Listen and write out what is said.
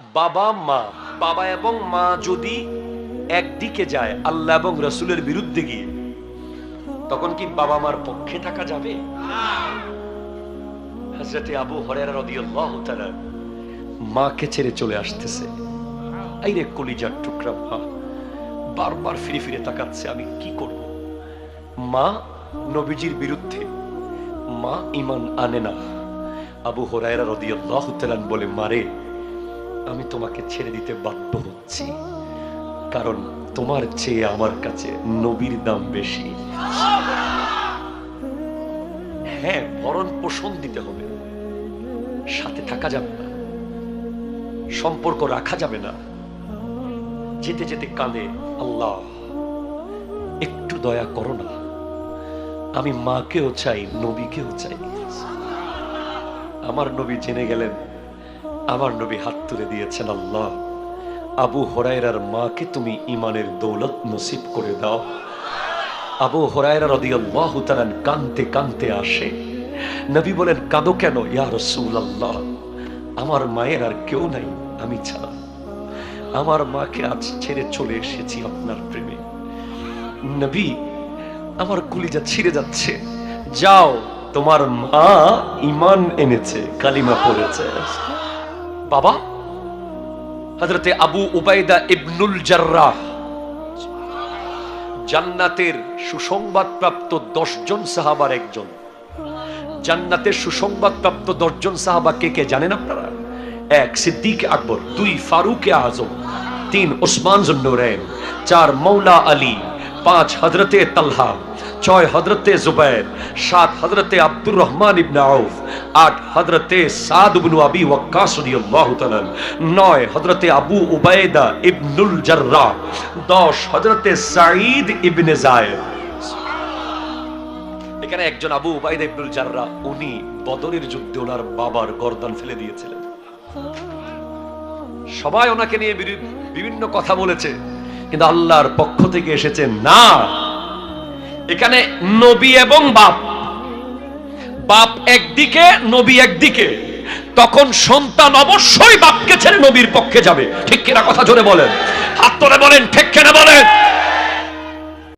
বাবা, মা। বাবা এবং মা যদি একদিকে যায়, আল্লাহ এবং রসুলের বিরুদ্ধে গিয়ে, তখন কি বাবা মার পক্ষে থাকা যাবে? আবু মাকে ছেড়ে চলে আসতেছে। রে টুকরা বারবার ফিরে ফিরে তাকাচ্ছে, আমি কি করব? মা নবীজির বিরুদ্ধে, মা ইমান আনে না। আবু হরায়রা রাদিয়াল্লাহু বলে, মারে আমি তোমাকে ছেড়ে দিতে বাধ্য হচ্ছি। কারণ তোমার চেয়ে আমার কাছে নবীর দাম বেশি। হ্যাঁ ভরণ পোষণ দিতে হবে। সাথে থাকা যাবে না। সম্পর্ক রাখা যাবে না। যেতে যেতে কাঁদে, আল্লাহ, একটু দয়া করো না। আমি মাকেও চাই, নবীকেও চাই। আমার নবী জেনে গেলেন আমার নবী হাত তুলে দিয়েছেন আল্লাহ। আবু হরাইরার মাকে তুমি ইমানের দৌলত নসিব করে দাও। আবু হরাইরা রাদিয়াল্লাহু তাআলা কানতে কানতে আসে। নবী বলেন, কাঁদো কেন ইয়া রসুল আল্লাহ আমার মায়ের আর কেউ নাই, আমি ছাড়া। আমার মাকে আজ ছেড়ে চলে এসেছি আপনার প্রেমে। নবী, আমার কলিজা ছিঁড়ে যাচ্ছে। যাও, তোমার মা ইমান এনেছে, কালিমা পড়েছে। বাবা? হযরতে আবু উবাইদা ইবনুল জাররাহ। জান্নাতের সুসংবাদ প্রাপ্ত দশজন সাহাবার একজন। জান্নাতের সুসংবাদ প্রাপ্ত দশজন সাহাবা কে কে জানেন আপনারা? এক, সিদ্দিক আকবর, দুই, ফারুক আজম, তিন, ওসমান জন্নুরেন চার মৌলা আলী, পাঁচ হজরতে তালহা ছয় হজরতে জুবাইর সাত হজরতে আব্দুর রহমান ইবনে আউফ, আট হজরতে সাদ ইবনু আবি ওয়াক্কাস রাদিয়াল্লাহু তাআলা নয় হজরতে আবু উবাইদা ইবনুল জাররাহ দশ হজরতে সাঈদ ইবনে যায়েদ। এখানে একজন আবু উবাইদা ইবনুল জাররাহ উনি বদরের যুদ্ধে ওনার বাবার গর্দান ফেলে দিয়েছিলেন। সবাই ওনাকে নিয়ে বিভিন্ন কথা বলেছে, কিন্তু আল্লাহর পক্ষ থেকে এসেছে না। এখানে নবী এবং বাপ। বাপ একদিকে, নবী একদিকে। তখন সন্তান অবশ্যই বাপকে ছেড়ে নবীর পক্ষে যাবে। ঠিক কিনা কথা জোরে বলেন। হাত তোলে বলেন, ঠিক কিনা বলেন?